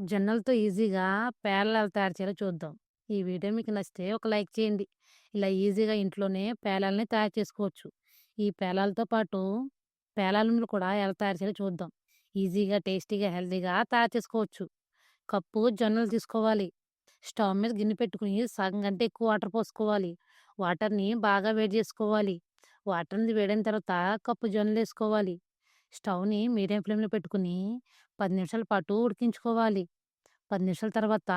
జొన్నలతో ఈజీగా పేలాలు ఎలా తయారు చేయాలో చూద్దాం. ఈ వీడియో మీకు నచ్చితే ఒక లైక్ చేయండి. ఇలా ఈజీగా ఇంట్లోనే పేలాలని తయారు చేసుకోవచ్చు. ఈ పేలాలతో పాటు పేలాలను కూడా ఎలా తయారు చేయాలో చూద్దాం. ఈజీగా, టేస్టీగా, హెల్తీగా తయారు చేసుకోవచ్చు. కప్పు జొన్నలు తీసుకోవాలి. స్టవ్ మీద గిన్నె పెట్టుకుని సగం కంటే ఎక్కువ వాటర్ పోసుకోవాలి. వాటర్‌ని బాగా వేడి చేసుకోవాలి. వాటర్ని వేడైన తర్వాత కప్పు జొన్నలు వేసుకోవాలి స్టవ్‌ని మీడియం ఫ్లేమ్‌లో పెట్టుకుని 10 నిమిషాల పాటు ఉడికించుకోవాలి. 10 నిమిషాల తర్వాత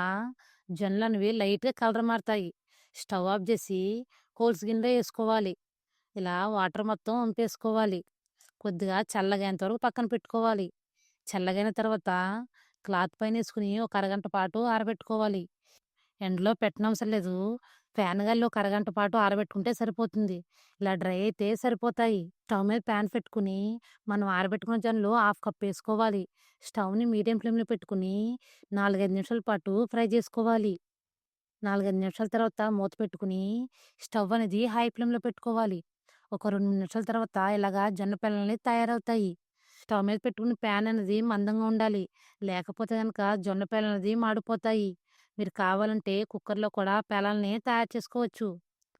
జొన్నలనేవి లైట్‌గా కలర్ మారతాయి. స్టవ్ ఆఫ్ చేసి హోల్స్ గిన్నెలో ఏసుకోవాలి. ఇలా వాటర్ మొత్తం వంపేసుకోవాలి. కొద్దిగా చల్లగయ్యేంత వరకు పక్కన పెట్టుకోవాలి. చల్లగైన తర్వాత క్లాత్ పైనేసుకుని ఒక అరగంట పాటు ఆరబెట్టుకోవాలి. ఎండలో పెట్టనవసరం లేదు. ఫ్యాన్ గాలిలో ఒక అరగంట పాటు ఆరబెట్టుకుంటే సరిపోతుంది. ఇలా డ్రై అయితే సరిపోతాయి. స్టవ్ మీద ప్యాన్ పెట్టుకుని మనం ఆరబెట్టుకున్న జొన్నలు హాఫ్ కప్ వేసుకోవాలి స్టవ్‌ని మీడియం ఫ్లేమ్‌లో పెట్టుకుని 4, 5 నిమిషాల పాటు ఫ్రై చేసుకోవాలి. 4, 5 నిమిషాల తర్వాత మూత పెట్టుకుని స్టవ్ అనేది హై ఫ్లేమ్‌లో పెట్టుకోవాలి. ఒక 2, 3 నిమిషాల తర్వాత ఇలాగా జొన్న పిల్లలని తయారవుతాయి. స్టవ్ మీద పెట్టుకున్న ప్యాన్ అనేది మందంగా ఉండాలి. లేకపోతే కనుక జొన్న పేలాలనేది మాడిపోతాయి. మీరు కావాలంటే కుక్కర్‌లో కూడా పేలాలని తయారు చేసుకోవచ్చు.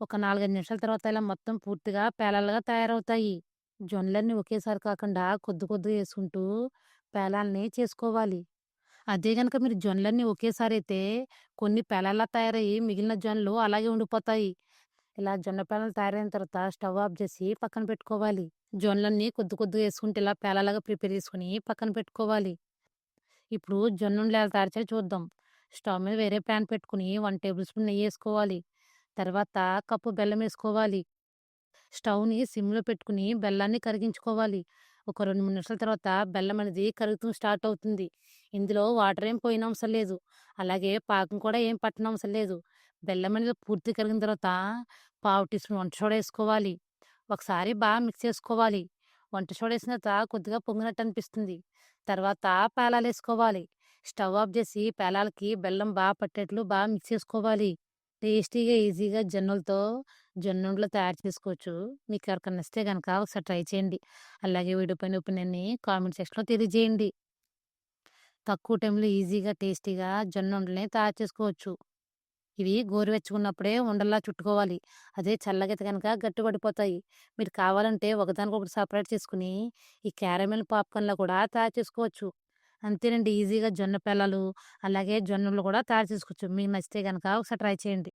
ఒక 4, 5 నిమిషాల తర్వాత ఇలా మొత్తం పూర్తిగా పేలాలుగా తయారవుతాయి. జొన్నలన్నీ ఒకేసారి కాకుండా కొద్ది కొద్దిగా వేసుకుంటూ పేలాలని చేసుకోవాలి. అదే గనక మీరు జొన్నలన్నీ ఒకేసారి అయితే కొన్ని పేలాల్లా తయారయ్యి మిగిలిన జొన్నలు అలాగే ఉండిపోతాయి. ఇలా జొన్న పేలాలు తయారైన తర్వాత స్టవ్ ఆఫ్ చేసి పక్కన పెట్టుకోవాలి. జొన్నలన్నీ కొద్ది కొద్దిగా వేసుకుంటే ఇలా పేలాలుగా ప్రిపేర్ చేసుకుని పక్కన పెట్టుకోవాలి. ఇప్పుడు జొన్నుండలు ఎలా తయారు చేసి చూద్దాం. స్టవ్ మీద వేరే ప్యాన్ పెట్టుకుని వన్ టేబుల్ స్పూన్ నెయ్యేసుకోవాలి. తర్వాత కప్పు బెల్లం వేసుకోవాలి స్టవ్‌ని సిమ్‌లో పెట్టుకుని బెల్లాన్ని కరిగించుకోవాలి. ఒక 2, 3 నిమిషాల తర్వాత బెల్లం అనేది కరుగుతూ స్టార్ట్ అవుతుంది. ఇందులో వాటర్ ఏం పోయనవసరం లేదు. అలాగే పాకం కూడా ఏం పట్టనవసరం లేదు. బెల్లం అనేది పూర్తి కరిగిన తర్వాత పావు టీ స్పూన్ వంట సోడా వేసుకోవాలి ఒకసారి బాగా మిక్స్ చేసుకోవాలి. వంట సోడా వేసిన తర్వాత కొద్దిగా పొంగినట్టు అనిపిస్తుంది. తర్వాత పేలాలేసుకోవాలి. స్టవ్ ఆఫ్ చేసి పేలాలకి బెల్లం బాగా పట్టేట్లు బాగా మిక్స్ చేసుకోవాలి. టేస్టీగా, ఈజీగా జొన్నలతో జొన్నుండలు తయారు చేసుకోవచ్చు. మీకు ఎవరికైనా నచ్చితే కనుక ఒకసారి ట్రై చేయండి. అలాగే వీడియో పైన ఒపీనియన్‌ని కామెంట్ సెక్షన్‌లో తెలియజేయండి. తక్కువ టైంలో ఈజీగా, టేస్టీగా జొన్నుండలని తయారు చేసుకోవచ్చు. ఇవి గోరువెచ్చుకున్నప్పుడే ఉండల్లా చుట్టుకోవాలి. అదే చల్లగైతే కనుక గట్టిపడిపోతాయి. మీరు కావాలంటే ఒకదానికొకటి సపరేట్ చేసుకుని ఈ క్యారమెల్ పాప్కార్న్లో కూడా తయారు చేసుకోవచ్చు. అంతేనండి ఈజీగా జొన్న పిల్లలు అలాగే జొన్నలు కూడా తయారు చేసుకోవచ్చు. మీకు నచ్చితే గనక ఒకసారి ట్రై చేయండి.